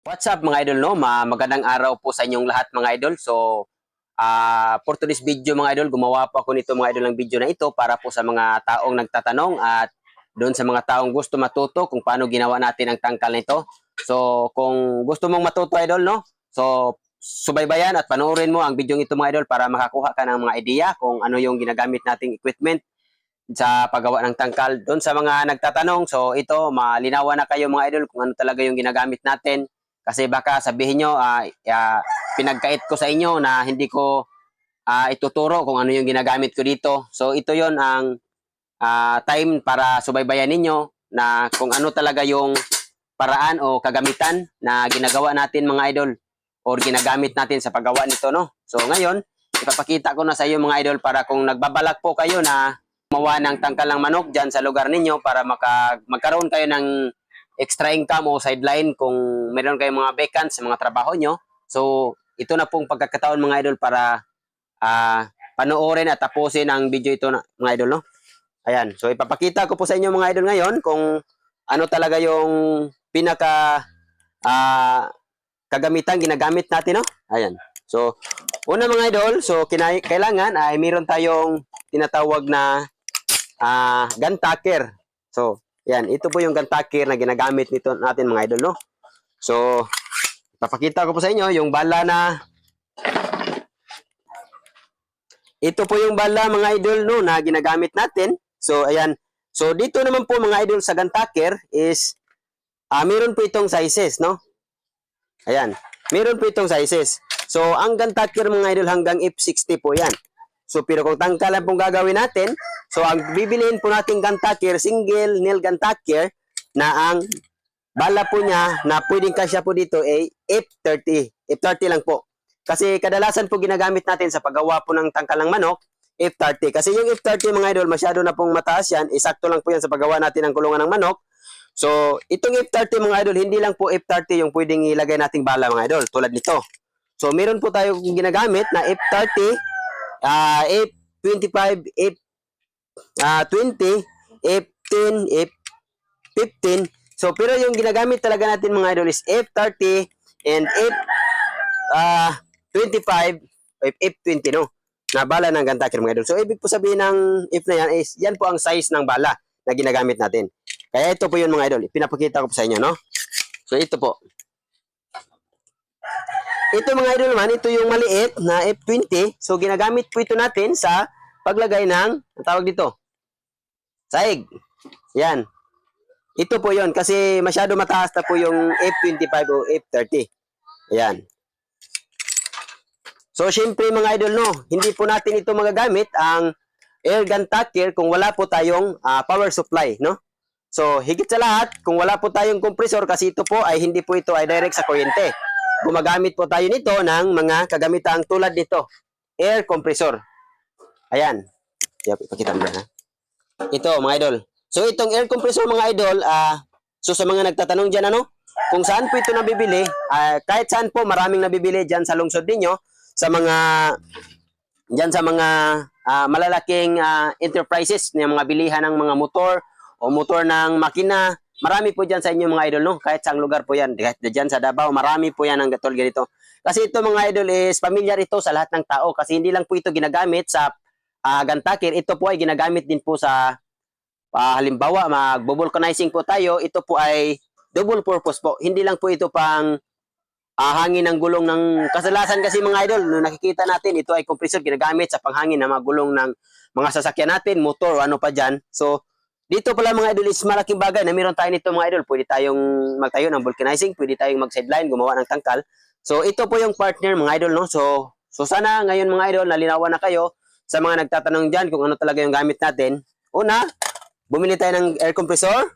What's up mga idol no? Ma magandang araw po sa inyong lahat mga idol. So ah for today's video mga idol, gumawa po ako nito mga idol ng video na ito para po sa mga taong nagtatanong at doon sa mga taong gusto matuto kung paano ginawa natin ang tangkal nito. So kung gusto mong matuto idol no? So subaybayan at panoorin mo ang video ito mga idol para makakuha ka ng mga idea kung ano yung ginagamit nating equipment sa paggawa ng tangkal. Doon sa mga nagtatanong, so ito, malinawan na kayo mga idol kung ano talaga yung ginagamit natin. Kasi baka sabihin nyo, ah, ah, pinagkait ko sa inyo na hindi ko ah, ituturo kung ano yung ginagamit ko dito. So ito yon ang ah, time para subaybayan ninyo na kung ano talaga yung paraan o kagamitan na ginagawa natin mga idol or ginagamit natin sa paggawa nito no. So ngayon, ipapakita ko na sa iyo mga idol para kung nagbabalak po kayo na gumawa ng tangkal ng manok dyan sa lugar ninyo para maka, magkaroon kayo ng extra income o sideline kung meron kayong mga vacants sa mga trabaho nyo. So, ito na pong pagkakataon mga idol para ah panoorin at tapusin ang video ito na, mga idol, no? Ayan. So, ipapakita ko po sa inyo mga idol ngayon kung ano talaga yung pinaka ah kagamitan, ginagamit natin, no? Ayan. So, una mga idol, so kailangan ay meron tayong tinatawag na ah gun tucker. So, yan, ito po yung gun tucker na ginagamit nito natin mga idol, no? So, papakita ko po sa inyo yung bala na ito po yung bala mga idol no na ginagamit natin. So, ayan. So, dito naman po mga idol sa gun tucker is ah meron po itong sizes, no? Ayan. Meron po itong sizes. So, ang gun tucker mga idol hanggang F60 po yan. So, pero kung tangkalan pong gagawin natin, so ang bibiliin po natin gun tucker, single nail gun tucker, na ang bala po niya na pwedeng kasya po dito ay F30. F30 lang po. Kasi kadalasan po ginagamit natin sa paggawa po ng tangkal ng manok, F30. Kasi yung F30 mga idol, masyado na pong mataas yan. Isakto lang po yan sa paggawa natin ng kulungan ng manok. So, itong F30 mga idol, hindi lang po F30 yung pwedeng ilagay nating bala mga idol, tulad nito. So, meron po tayo ginagamit na F30, ah F25, F ah 20, F10, F15. So, pero yung ginagamit talaga natin mga idol is F30 and F ah 25, F, F20 no, na bala ng gun mga idol. So, ibig po sabihin ng F na yan is, yan po ang size ng bala na ginagamit natin. Kaya ito po yun mga idol, pinapakita ko po sa inyo, no? So, ito po. Ito mga idol naman, ito yung maliit na F20. So, ginagamit po ito natin sa paglagay ng, ang tawag dito, saig. Yan. Ito po yon kasi masyado mataas na po yung F25 o F30. Yan. So, syempre mga idol, no, hindi po natin ito magagamit ang air gun tucker kung wala po tayong ah, power supply, no? So, higit sa lahat, kung wala po tayong compressor kasi ito po ay hindi po ito ay direct sa kuryente. Gumagamit po tayo nito ng mga kagamitang tulad nito, air compressor. Ayan. Ipakita mo ha? Ito, mga idol. So, itong air compressor, mga idol, ah, so sa mga nagtatanong dyan, ano, kung saan po ito nabibili, ah, kahit saan po, maraming nabibili dyan sa lungsod ninyo, sa mga, dyan sa mga ah, malalaking ah, enterprises, ng mga bilihan ng mga motor, o motor ng makina, marami po dyan sa inyo mga idol, no? Kahit saang lugar po yan, kahit dyan sa Davao, marami po yan ang gatol ganito. Kasi ito mga idol is familiar ito sa lahat ng tao kasi hindi lang po ito ginagamit sa uh, gantakir, ito po ay ginagamit din po sa ah, halimbawa magbo-vulcanizing po tayo, ito po ay double purpose po. Hindi lang po ito pang ah, hangin ng gulong ng kasalasan kasi mga idol, nung nakikita natin ito ay compressor ginagamit sa panghangin ng mga gulong ng mga sasakyan natin, motor ano pa dyan. So, dito pala mga idol is malaking bagay na meron tayo nito mga idol. Pwede tayong magtayo ng vulcanizing, pwede tayong mag-sideline, gumawa ng tangkal. So ito po yung partner mga idol no. So so sana ngayon mga idol nalinawan na kayo sa mga nagtatanong diyan kung ano talaga yung gamit natin. Una, bumili tayo ng air compressor.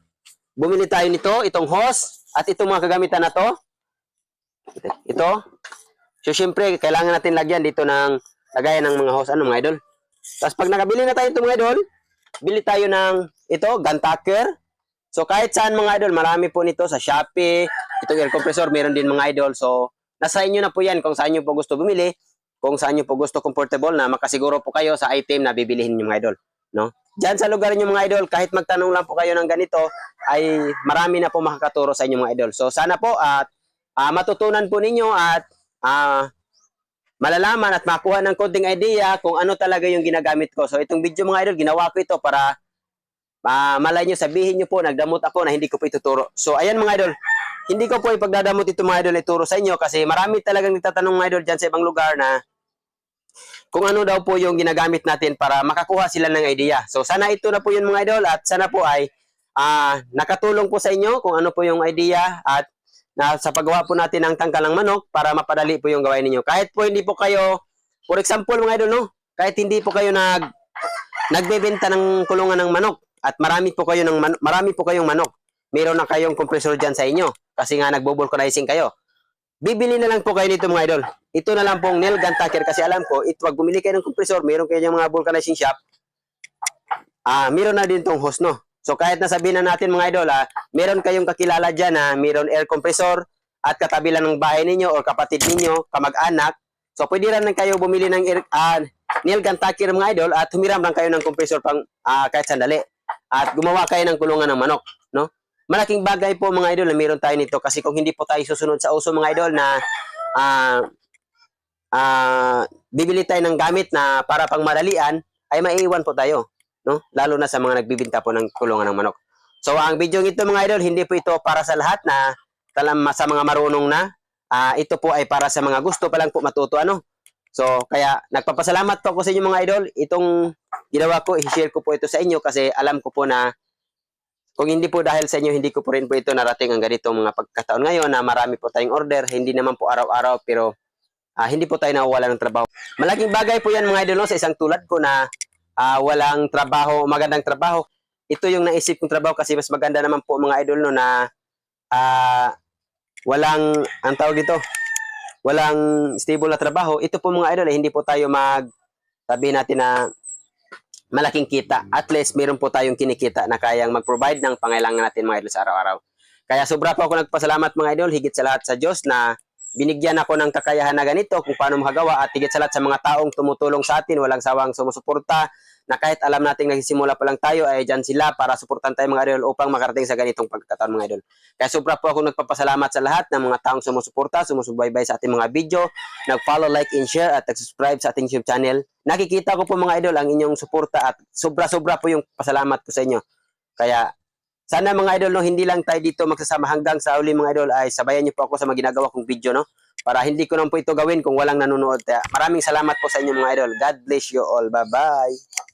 Bumili tayo nito, itong hose at itong mga kagamitan na to. Ito. So syempre kailangan natin lagyan dito ng lagayan ng mga hose ano mga idol. Tapos pag nakabili na tayo ito mga idol, bili tayo ng ito, gun tucker. So kahit saan mga idol, marami po nito sa Shopee. Itong air compressor, meron din mga idol. So nasa inyo na po yan kung saan nyo po gusto bumili, kung saan nyo po gusto comfortable na makasiguro po kayo sa item na bibilihin nyo mga idol. No? Diyan sa lugar nyo mga idol, kahit magtanong lang po kayo ng ganito, ay marami na po makakaturo sa inyo mga idol. So sana po at ah, matutunan po ninyo at ah, malalaman at makuha ng konting idea kung ano talaga yung ginagamit ko. So itong video mga idol, ginawa ko ito para ah, malay nyo, sabihin nyo po, nagdamot ako na hindi ko po ituturo. So ayan mga idol, hindi ko po ipagdadamot ito mga idol ituro sa inyo kasi marami talagang nagtatanong mga idol dyan sa ibang lugar na kung ano daw po yung ginagamit natin para makakuha sila ng idea. So sana ito na po yun mga idol at sana po ay ah, nakatulong po sa inyo kung ano po yung idea at na sa paggawa po natin ng tangkalang manok para mapadali po yung gawain ninyo. Kahit po hindi po kayo, for example mga idol, no? kahit hindi po kayo nag nagbebenta ng kulungan ng manok at marami po kayo ng marami po kayong manok. Meron na kayong compressor diyan sa inyo kasi nga nagbo-vulcanizing kayo. Bibili na lang po kayo nito mga idol. Ito na lang pong nail gun tacker kasi alam ko, ito pag bumili kayo ng compressor, meron kayo ng mga vulcanizing shop. Ah, meron na din tong hose no. So kahit nasabihin na natin mga idol, ah, meron kayong kakilala dyan na meron air compressor at katabi lang ng bahay ninyo or kapatid ninyo, kamag-anak. So pwede rin lang kayo bumili ng air, ah, nail gun tacker mga idol at humiram lang kayo ng compressor pang ah, kahit sandali. At gumawa kayo ng kulungan ng manok, no? Malaking bagay po mga idol na meron tayo nito kasi kung hindi po tayo susunod sa uso mga idol na ah ah, bibili tayo ng gamit na para pang madalian ay maiiwan po tayo no? Lalo na sa mga nagbibinta po ng kulungan ng manok. So ang video ito mga idol, hindi po ito para sa lahat na talam sa mga marunong na. Ah, ito po ay para sa mga gusto pa lang po matuto ano. So kaya nagpapasalamat po ako sa inyo mga idol. Itong ginawa ko, i-share ko po ito sa inyo kasi alam ko po na kung hindi po dahil sa inyo, hindi ko po rin po ito narating ang ganitong mga pagkataon ngayon na marami po tayong order, hindi naman po araw-araw pero ah, hindi po tayo nawawala ng trabaho. Malaking bagay po yan mga idol no, sa isang tulad ko na ah, walang trabaho, magandang trabaho. Ito yung naisip kong trabaho kasi mas maganda naman po mga idol no na ah, walang, ang tawag dito, walang stable na trabaho. Ito po mga idol, eh, hindi po tayo mag, sabihin natin na malaking kita. At least meron po tayong kinikita na kayang mag-provide ng pangailangan natin mga idol sa araw-araw. Kaya sobra po ako nagpasalamat mga idol, higit sa lahat sa Diyos na binigyan ako ng kakayahan na ganito kung paano makagawa at higit sa lahat sa mga taong tumutulong sa atin, walang sawang sumusuporta, na kahit alam nating nagsisimula pa lang tayo ay dyan sila para suportan tayo mga idol upang makarating sa ganitong pagkakataon mga idol. Kaya sobra po ako nagpapasalamat sa lahat ng mga taong sumusuporta, sumusubaybay sa ating mga video, nag-follow, like, and share at nag-subscribe sa ating YouTube channel. Nakikita ko po mga idol ang inyong suporta at sobra-sobra po yung pasalamat ko sa inyo. Kaya sana mga idol, no, hindi lang tayo dito magsasama hanggang sa uli mga idol ay sabayan niyo po ako sa mga ginagawa kong video, no? Para hindi ko naman po ito gawin kung walang nanonood. Maraming salamat po sa inyo mga idol. God bless you all. Bye-bye.